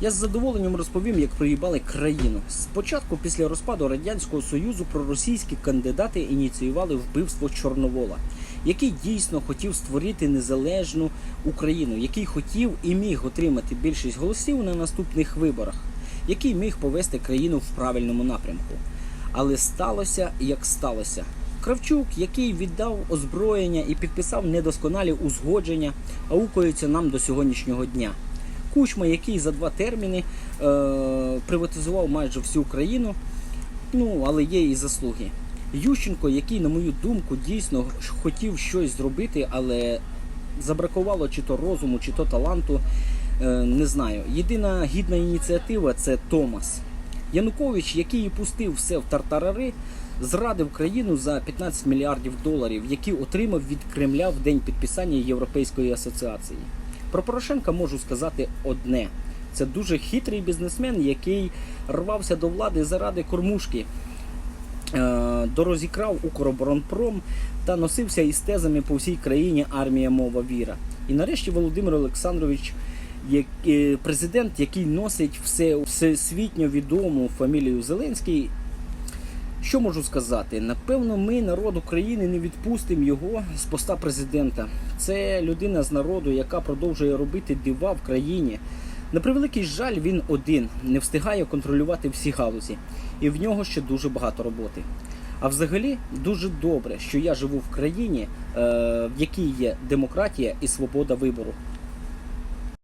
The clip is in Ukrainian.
Я з задоволенням розповім, як проїбали країну. Спочатку, після розпаду радянського союзу, проросійські кандидати ініціювали вбивство Чорновола, який дійсно хотів створити незалежну Україну, який хотів і міг отримати більшість голосів на наступних виборах, який міг повести країну в правильному напрямку. Але сталося як сталося. Кравчук, який віддав озброєння і підписав недосконалі узгодження, аукаються нам до сьогоднішнього дня. Кучма, який за два терміни е, приватизував майже всю країну, ну але є і заслуги. Ющенко, який, на мою думку, дійсно хотів щось зробити, але забракувало чи то розуму, чи то таланту. Е, не знаю. Єдина гідна ініціатива це Томас. Янукович, який і пустив все в тартарари, зрадив країну за 15 мільярдів доларів, які отримав від Кремля в день підписання Європейської асоціації. Про Порошенка можу сказати одне: це дуже хитрий бізнесмен, який рвався до влади заради кормушки. Е, Дорозікрав Укроборонпром та носився із тезами по всій країні армія мова віра. І нарешті Володимир Олександрович, е, президент, який носить все, всесвітньо відому фамілію Зеленський. Що можу сказати? Напевно, ми, народ України, не відпустимо його з поста президента. Це людина з народу, яка продовжує робити дива в країні. На превеликий жаль, він один не встигає контролювати всі галузі, і в нього ще дуже багато роботи. А взагалі дуже добре, що я живу в країні, е, в якій є демократія і свобода вибору.